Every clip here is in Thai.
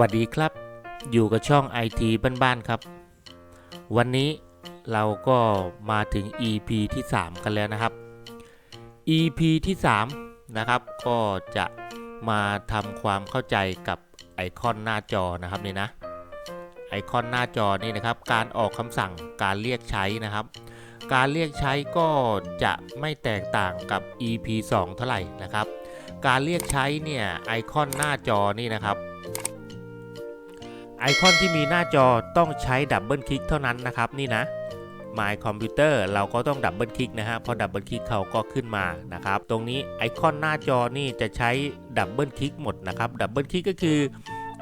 วัสดีครับ อยู่กับช่อง IT บ้านๆครับ วันนี้เราก็มาถึง EP ที่ 3 กันแล้วนะครับ EP ที่ 3 นะครับก็จะมาทำความเข้าใจกับไอคอนหน้าจอนะครับนี่นะไอคอนหน้าจอนี่นะครับ การออกคำสั่งการเรียกใช้นะครับ การเรียกใช้ก็จะไม่แตกต่างกับ EP 2 เท่าไหร่นะครับ การเรียกใช้เนี่ยไอคอนหน้าจอนี่นะครับ ไอคอนที่มีหน้าจอต้องใช้ดับเบิลคลิกเท่านั้นนะครับนี่นะ My Computer เราก็ต้องดับเบิลคลิกนะฮะพอดับเบิลคลิกเขาก็ขึ้นมานะครับ ตรงนี้ไอคอนหน้าจอนี่จะใช้ดับเบิลคลิกหมดนะครับดับเบิลคลิกก็คือ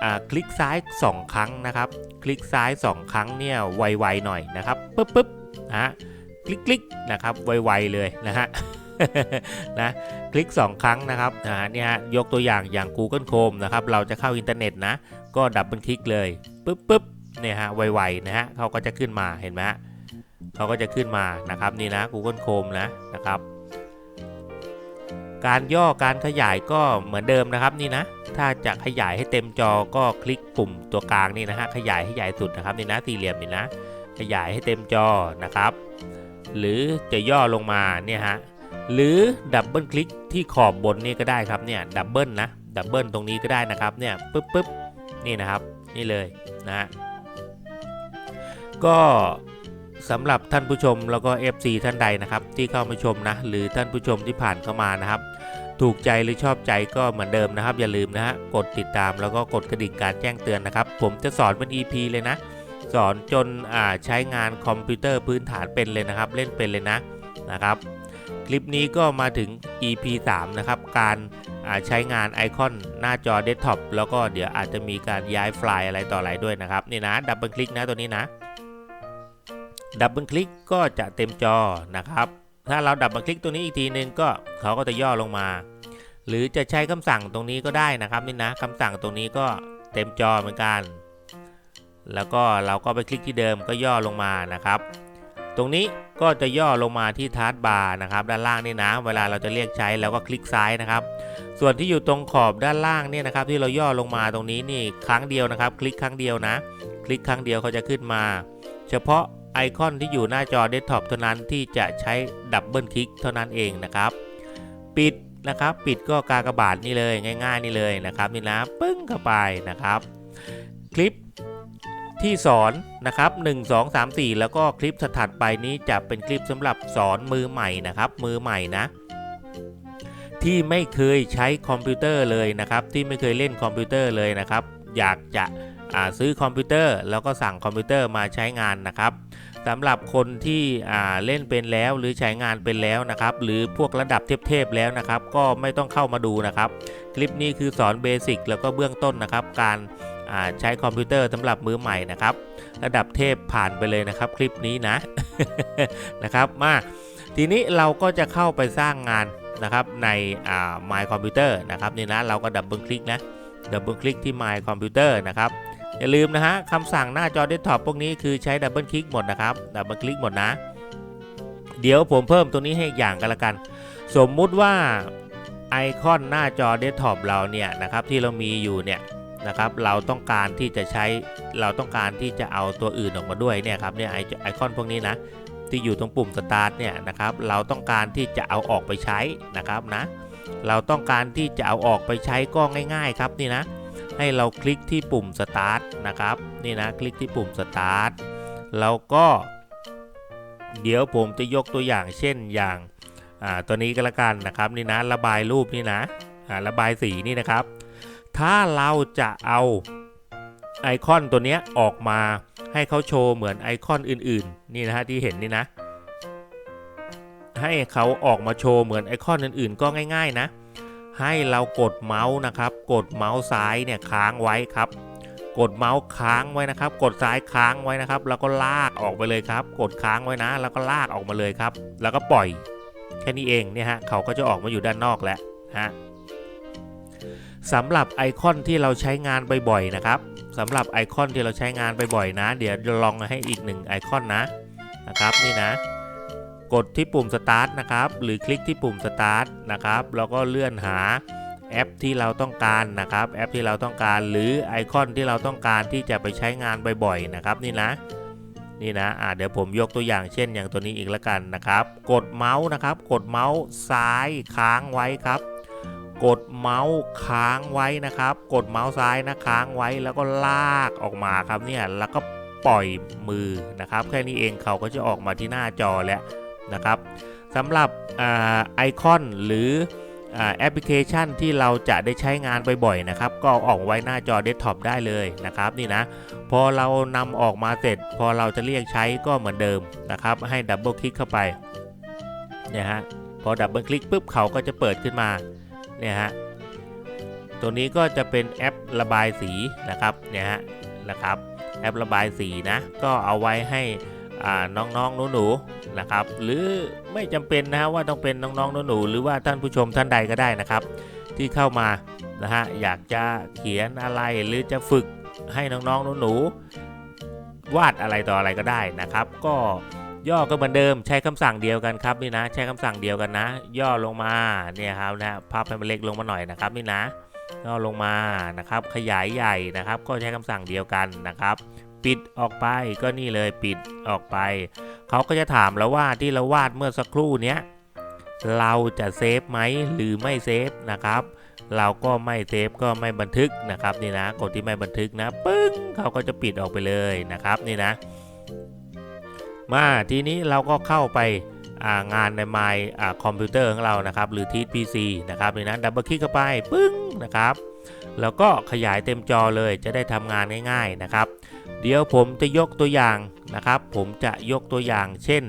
อ่าคลิกซ้าย 2 ครั้งนะครับ คลิกซ้าย 2 ครั้งเนี่ยไวๆหน่อยนะครับปึ๊บปึ๊บนะคลิกคลิกนะครับไวๆเลยนะฮะนะคลิก 2 ครั้งนะครับนะฮะเนี่ยยกตัวอย่างอย่าง Google Chrome นะครับเราจะเข้าอินเทอร์เน็ตนะ ก็ดับเบิลคลิกเลยปึ๊บปึ๊บเนี่ยฮะไวๆนะฮะเขาก็จะขึ้นมาเห็นไหมฮะเขาก็จะขึ้นมานะครับนี่นะ Google Chrome นะนะครับ การย่อการขยายก็เหมือนเดิมนะครับนี่นะ ถ้าจะขยายให้เต็มจอก็คลิกปุ่มตัวกลางนี่นะฮะขยายให้ใหญ่สุดนะครับนี่นะสี่เหลี่ยมนี่นะ ขยายให้เต็มจอนะครับ หรือจะย่อลงมาเนี่ยฮะหรือดับเบิลคลิกที่ขอบบนนี่ก็ได้ครับเนี่ยดับเบิลนะดับเบิลตรงนี้ก็ได้นะครับเนี่ยปึ๊บปึ๊บ นี่นะครับนี่เลยนะฮะก็สำหรับท่านผู้ชมแล้วก็ FC ท่านใดนะครับ ที่เข้ามาชมนะหรือท่านผู้ชมที่ผ่านเข้ามานะครับ ถูกใจหรือชอบใจก็เหมือนเดิมนะครับ อย่าลืมนะฮะกดติดตามแล้วก็กดกระดิ่งการแจ้งเตือนนะครับ ผมจะสอนเป็น EP เลยนะ สอนจนใช้งานคอมพิวเตอร์พื้นฐานเป็นเลยนะครับ เล่นเป็นเลยนะนะครับ คลิปนี้ก็มาถึง EP 3 นะครับ การใช้งานไอคอนหน้าจอเดสก์ท็อปแล้วก็เดี๋ยวอาจจะมีการย้ายไฟล์อะไรต่ออะไรด้วยนะครับ นี่นะดับเบิลคลิกนะตัวนี้นะดับเบิลคลิกก็จะเต็มจอนะครับ ถ้าเราดับเบิลคลิกตัวนี้อีกทีนึงก็เขาก็จะย่อลงมา หรือจะใช้คำสั่งตรงนี้ก็ได้นะครับนี่นะคำสั่งตรงนี้ก็เต็มจอเหมือนกัน แล้วก็เราก็ไปคลิกที่เดิมก็ย่อลงมานะครับ ตรงนี้ก็จะย่อลงมาที่ทาร์ตบาร์นะครับด้านล่างนี่นะ เวลาเราจะเรียกใช้เราก็คลิกซ้ายนะครับ ส่วนที่อยู่ตรงขอบด้านล่างเนี่ยนะครับ ที่เราย่อลงมาตรงนี้นี่ครั้งเดียวนะครับ คลิกครั้งเดียวนะ คลิกครั้งเดียวเขาจะขึ้นมา เฉพาะไอคอนที่อยู่หน้าจอเดสก์ท็อปเท่านั้นที่จะใช้ดับเบิลคลิกเท่านั้นเองนะครับ ปิดนะครับ ปิดก็กากบาทนี่เลยง่าย ๆ นี่เลยนะครับนี่นะปึ้งเข้าไปนะครับ คลิป ที่สอนนะครับ1 2 3 4 แล้วก็คลิปถัดไปนี้จะเป็นคลิปสำหรับสอนมือใหม่นะครับ มือใหม่นะ ที่ไม่เคยใช้คอมพิวเตอร์เลยนะครับ ที่ไม่เคยเล่นคอมพิวเตอร์เลยนะครับ อยากจะซื้อคอมพิวเตอร์ แล้วก็สั่งคอมพิวเตอร์มาใช้งานนะครับสำหรับคนที่เล่นเป็นแล้วหรือใช้งานเป็นแล้วนะครับ หรือพวกระดับเทพๆแล้วนะครับ ก็ไม่ต้องเข้ามาดูนะครับ คลิปนี้คือสอนเบสิกแล้วก็เบื้องต้นนะครับ การ ใช้คอมพิวเตอร์สำหรับมือใหม่นะครับ ระดับเทพผ่านไปเลยนะครับคลิปนี้นะนะครับมาทีนี้เราก็จะเข้าไปสร้างงานนะครับใน My Computer นะครับนี่นะเราก็ดับเบิลคลิกนะดับเบิลคลิกที่ My Computer นะครับอย่าลืมนะฮะคำสั่งหน้าจอเดสก์ท็อปพวกนี้คือใช้ดับเบิลคลิกหมดนะครับดับเบิลคลิกหมดนะ เดี๋ยวผมเพิ่มตัวนี้ให้อีกอย่างกันละกัน สมมุติว่าไอคอนหน้าจอเดสก์ท็อปเราเนี่ยนะครับที่เรามีอยู่เนี่ย นะครับเราต้องการที่จะใช้เราต้องการที่จะเอาตัวอื่นออกมาด้วยเนี่ยครับเนี่ยไอไอคอนพวกนี้นะที่อยู่ตรงปุ่มสตาร์ทเนี่ยนะครับเราต้องการที่จะเอาออกไปใช้นะครับนะเราต้องการที่จะเอาออกไปใช้ก็ง่าย ๆ ครับนี่นะให้เราคลิกที่ปุ่มสตาร์ทนะครับนี่นะคลิกที่ปุ่มสตาร์ทแล้วก็เดี๋ยวผมจะยกตัวอย่างเช่นอย่างตัวนี้ก็แล้วกันนะครับนี่นะระบายรูปนี่นะระบายสีนี่นะครับ ถ้าเราจะเอาไอคอนตัวนี้ออกมาให้เขาโชว์เหมือนไอคอนอื่นๆ นี่นะฮะที่เห็นนี่นะ ให้เขาออกมาโชว์เหมือนไอคอนอื่นๆ ก็ง่ายๆนะ ให้เรากดเมาส์นะครับ กดเมาส์ซ้ายเนี่ยค้างไว้ครับ กดเมาส์ค้างไว้นะครับ กดซ้ายค้างไว้นะครับ แล้วก็ลากออกไปเลยครับ กดค้างไว้นะ แล้วก็ลากออกมาเลยครับ แล้วก็ปล่อยแค่นี้เองเนี่ยฮะเขาก็จะออกมาอยู่ด้านนอกแล้วฮะ สำหรับไอคอนที่เราใช้งานบ่อยๆนะครับสำหรับไอคอนที่เราใช้งานบ่อยๆนะ เดี๋ยวจะลองให้อีกหนึ่งไอคอนนะนะครับนี่นะ กดที่ปุ่มสตาร์ทนะครับ หรือคลิกที่ปุ่มสตาร์ทนะครับแล้วก็เลื่อนหาแอปที่เราต้องการนะครับ แอปที่เราต้องการหรือไอคอนที่เราต้องการที่จะไปใช้งานบ่อยๆนะครับนี่นะนี่นะอ่าเดี๋ยวผมยกตัวอย่างเช่นอย่างตัวนี้อีกแล้วกันนะครับ กดเมาส์นะครับ กดเมาส์ซ้ายค้างไว้ครับ กดเมาส์ค้างไว้นะครับ กดเมาส์ซ้ายนะค้างไว้แล้วก็ลากออกมาครับเนี่ยแล้วก็ปล่อยมือนะครับ แค่นี้เองเขาก็จะออกมาที่หน้าจอแล้วนะครับสำหรับอไอคอนหรือแอปพลิเคชันที่เราจะได้ใช้งานบ่อยๆนะครับ ก็เอาออกไว้หน้าจอเดสก์ท็อปได้เลยนะครับนี่นะ พอเรานำออกมาเสร็จ พอเราจะเรียกใช้ก็เหมือนเดิมนะครับ ให้ดับเบิลคลิกเข้าไปเนี่ยฮะพอดับเบิลคลิกปุ๊บเขาก็จะเปิดขึ้นมา เนี่ยฮะตัวนี้ก็จะเป็นแอประบายสีนะครับเนี่ยฮะนะครับแอประบายสีนะก็เอาไว้ให้น้องๆหนูๆนะครับ หรือไม่จำเป็นนะฮะว่าต้องเป็นน้องๆหนูๆหรือว่าท่านผู้ชมท่านใดก็ได้นะครับ ที่เข้ามานะฮะอยากจะเขียนอะไรหรือจะฝึกให้น้องๆหนูๆวาดอะไรต่ออะไรก็ได้นะครับ ก็ ย่อก็เหมือนเดิมใช้คำสั่งเดียวกันครับนี่นะ ใช้คำสั่งเดียวกันนะ ย่อลงมาเนี่ยครับนะพับให้มันเล็กลงมาหน่อยนะครับนี่นะย่อลงมานะครับ ขยายใหญ่นะครับ ก็ใช้คำสั่งเดียวกันนะครับ ปิดออกไปก็นี่เลยปิดออกไปเขาก็จะถามแล้วว่าที่เราวาดเมื่อสักครู่เนี้ยเราจะเซฟไหมหรือไม่เซฟนะครับ เราก็ไม่เซฟก็ไม่บันทึกนะครับนี่นะกดที่ไม่บันทึกนะปึ้งเขาก็จะปิดออกไปเลยนะครับนี่นะ มาทีนี้เราก็เข้าไปางานใน My อ่าคอมพิวเตอร์ของเรานะครับ หรือที PC นะครับนี่นะดับเบิลคลิกเข้าไป ปึ้งนะครับ แล้วก็ขยายเต็มจอเลยจะได้ทำงานง่ายๆนะครับ เดี๋ยวผมจะยกตัวอย่างนะครับ ผมจะยกตัวอย่าง เช่น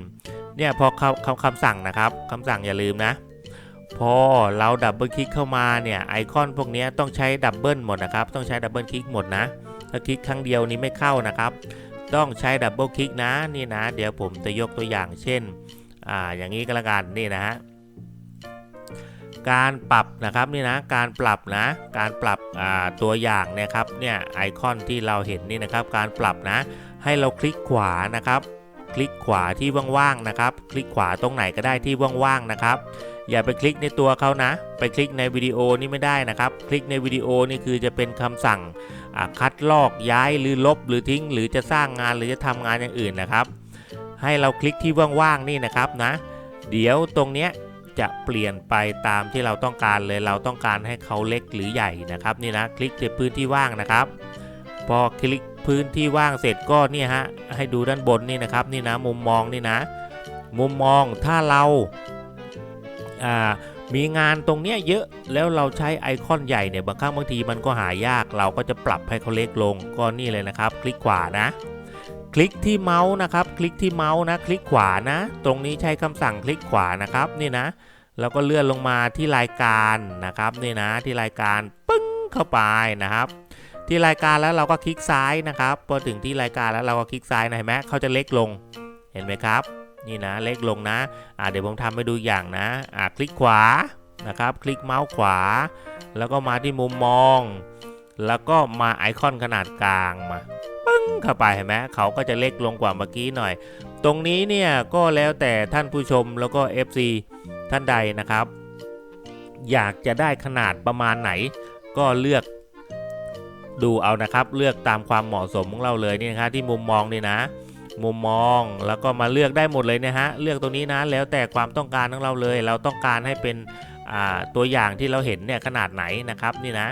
เนี่ยพอคำคำคำสั่งนะครับคำสั่งอย่าลืมนะ พอเราดับเบิลคลิกเข้ามาเนี่ยไอคอนพวกนี้ต้องใช้ดับเบิลหมดนะครับ ต้องใช้ดับเบิลคลิกหมดนะ ถ้าคลิกครั้งเดียวนี้ไม่เข้านะครับ ต้องใช้ดับเบิลคลิกนะนี่นะ เดี๋ยวผมจะยกตัวอย่างเช่นอ่าอย่างนี้ก็แล้วกันนี่นะฮะการปรับนะครับนี่นะการปรับนะการปรับตัวอย่างเนี่ยครับเนี่ยไอคอนที่เราเห็นนี่นะครับ การปรับนะ ให้เราคลิกขวานะครับ คลิกขวาที่ว่างๆนะครับ คลิกขวาตรงไหนก็ได้ที่ว่างๆนะครับ อย่าไปคลิกในตัวเขานะ ไปคลิกในวิดีโอนี่ไม่ได้นะครับ คลิกในวิดีโอนี่คือจะเป็นคำสั่งคัดลอกย้ายหรือลบหรือทิ้ง หรือจะสร้างงานหรือจะทำงานอย่างอื่นนะครับ ให้เราคลิกที่ว่างๆนี่นะครับนะ เดี๋ยวตรงเนี้ยจะเปลี่ยนไปตามที่เราต้องการเลยเราต้องการให้เขาเล็กหรือใหญ่นะครับนี่นะคลิกที่พื้นที่ว่างนะครับ พอคลิกพื้นที่ว่างเสร็จก็เนี่ยฮะให้ดูด้านบนนี่นะครับนี่นะมุมมองนี่นะ มุมมองถ้าเรา มีงานตรงเนี้ยเยอะแล้วเราใช้ไอคอนใหญ่เนี่ยบางครั้งบางทีมันก็หายาก เราก็จะปรับให้เขาเล็กลงก็นี่เลยนะครับ คลิกขวานะ คลิกที่เมาส์นะครับ คลิกที่เมาส์นะ คลิกขวานะ ตรงนี้ใช้คำสั่งคลิกขวานะครับนี่นะ แล้วก็เลื่อนลงมาที่รายการนะครับนี่นะที่รายการปึ้งเข้าไปนะครับ ที่รายการแล้วเราก็คลิกซ้ายนะครับพอถึงที่รายการแล้วเราก็คลิกซ้ายนะเห็นไหมเขาจะเล็กลงเห็นไหมครับ นี่นะเล็กลงนะอ่าเดี๋ยวผมทำให้ดูอย่างนะอ่าคลิกขวานะครับ คลิกเมาส์ขวา แล้วก็มาที่มุมมอง แล้วก็มาไอคอนขนาดกลางมาปึ้งเข้าไปเห็นไหมเขาก็จะเล็กลงกว่าเมื่อกี้หน่อย ตรงนี้เนี่ยก็แล้วแต่ท่านผู้ชมแล้วก็ FC ท่านใดนะครับ อยากจะได้ขนาดประมาณไหน ก็เลือกดูเอานะครับ เลือกตามความเหมาะสมของเราเลยนี่นะครับที่มุมมองนี่นะ มุมมอง แล้วก็มาเลือกได้หมดเลยนะฮะ เลือกตรงนี้นะ แล้วแต่ความต้องการของเราเลย เราต้องการให้เป็นตัวอย่างที่เราเห็นเนี่ยขนาดไหนนะครับนี่นะ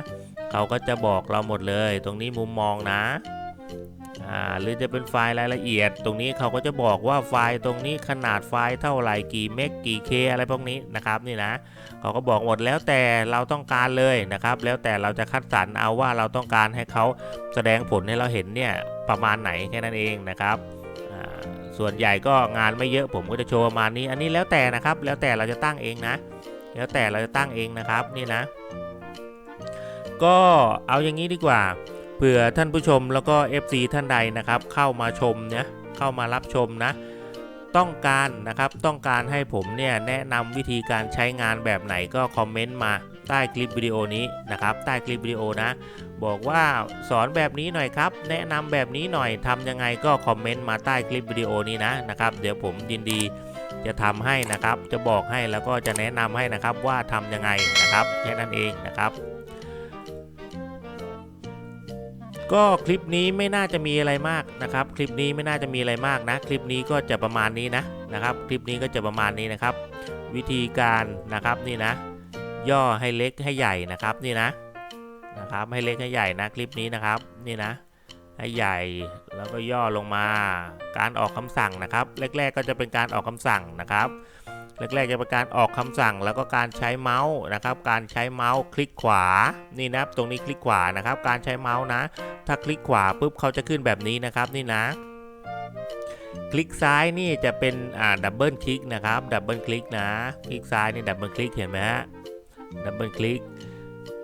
เขาก็จะบอกเราหมดเลย ตรงนี้มุมมองนะหรือจะเป็นไฟล์รายละเอียด ตรงนี้เขาก็จะบอกว่าไฟล์ตรงนี้ขนาดไฟล์เท่าไหร่กี่เมกกี่เคอะไรพวกนี้นะครับนี่นะเขาก็บอกหมดแล้วแต่เราต้องการเลยนะครับ แล้วแต่เราจะคัดสรรเอาว่าเราต้องการให้เขาแสดงผลให้เราเห็นเนี่ยประมาณไหนแค่นั้นเองนะครับ ส่วนใหญ่ก็งานไม่เยอะผมก็จะโชว์ประมาณนี้ อันนี้แล้วแต่นะครับ แล้วแต่เราจะตั้งเองนะ แล้วแต่เราจะตั้งเองนะครับนี่นะ ก็เอาอย่างนี้ดีกว่าเผื่อท่านผู้ชมแล้วก็ FC ท่านใดนะครับ เข้ามาชมเนี่ยเข้ามารับชมนะ ต้องการนะครับต้องการให้ผมเนี่ยแนะนำวิธีการใช้งานแบบไหนก็คอมเมนต์มาใต้คลิปวิดีโอนี้นะครับ ใต้คลิปวิดีโอนะ บอกว่าสอนแบบนี้หน่อยครับ แนะนำแบบนี้หน่อยทำยังไงก็คอมเมนต์มาใต้คลิปวิดีโอนี้นะนะครับ เดี๋ยวผมยินดีจะทำให้นะครับ จะบอกให้แล้วก็จะแนะนำให้นะครับว่าทำยังไงนะครับแค่นั้นเองนะครับ ก็คลิปนี้ไม่น่าจะมีอะไรมากนะครับ คลิปนี้ไม่น่าจะมีอะไรมากนะ คลิปนี้ก็จะประมาณนี้นะนะครับ คลิปนี้ก็จะประมาณนี้นะครับ วิธีการนะครับนี่นะ ย่อให้เล็กให้ใหญ่นะครับนี่นะ นะครับให้เล็กให้ใหญ่นะคลิปนี้นะครับนี่นะให้ใหญ่แล้วก็ย่อลงมาการออกคำสั่งนะครับ แรก ๆ ก็จะเป็นการออกคำสั่งนะครับแรกๆจะเป็นการออกคำสั่งแล้วก็การใช้เมาส์นะครับ การใช้เมาส์คลิกขวานี่นะตรงนี้คลิกขวานะครับ การใช้เมาส์นะ ถ้าคลิกขวาปุ๊บเขาจะขึ้นแบบนี้นะครับนี่นะ คลิกซ้ายนี่จะเป็นอ่าดับเบิลคลิกนะครับดับเบิลคลิกนะ คลิกซ้ายนี่ดับเบิลคลิกเห็นไหมฮะดับเบิลคลิก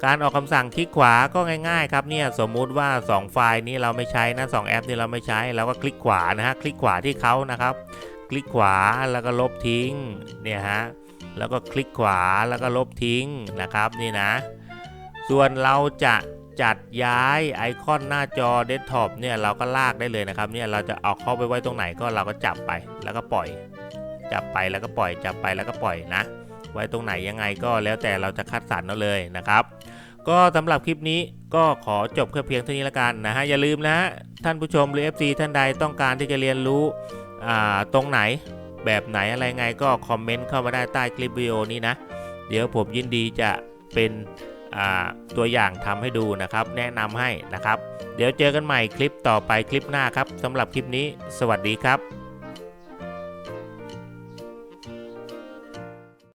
การออกคำสั่งคลิกขวาก็ง่ายๆครับเนี่ยสมมุติว่า 2 ไฟล์นี้เราไม่ใช้นะ2แอปนี้เราไม่ใช้เราก็คลิกขวานะฮะคลิกขวาที่เขานะครับ คลิกขวาแล้วก็ลบทิ้งเนี่ยฮะแล้วก็คลิกขวาแล้วก็ลบทิ้งนะครับนี่นะ ส่วนเราจะจัดย้ายไอคอนหน้าจอเดสก์ท็อปเนี่ยเราก็ลากได้เลยนะครับเนี่ยเราจะเอาเข้าไปไว้ตรงไหนก็เราก็จับไปแล้วก็ปล่อย จับไปแล้วก็ปล่อยจับไปแล้วก็ปล่อยนะ ไว้ตรงไหนยังไงก็แล้วแต่เราจะคัดสรรเอาเลยนะครับ ก็สำหรับคลิปนี้ก็ขอจบแค่เพียงเท่านี้ละกันนะฮะอย่าลืมนะฮะท่านผู้ชมหรือ FC ท่านใดต้องการที่จะเรียนรู้ตรงไหนแบบไหนอะไรไงก็คอมเมนต์เข้ามาได้ใต้คลิปวิดีโอนี้นะ เดี๋ยวผมยินดีจะเป็นตัวอย่างทำให้ดูนะครับ แนะนำให้นะครับ เดี๋ยวเจอกันใหม่คลิปต่อไปคลิปหน้าครับสำหรับคลิปนี้ สวัสดีครับ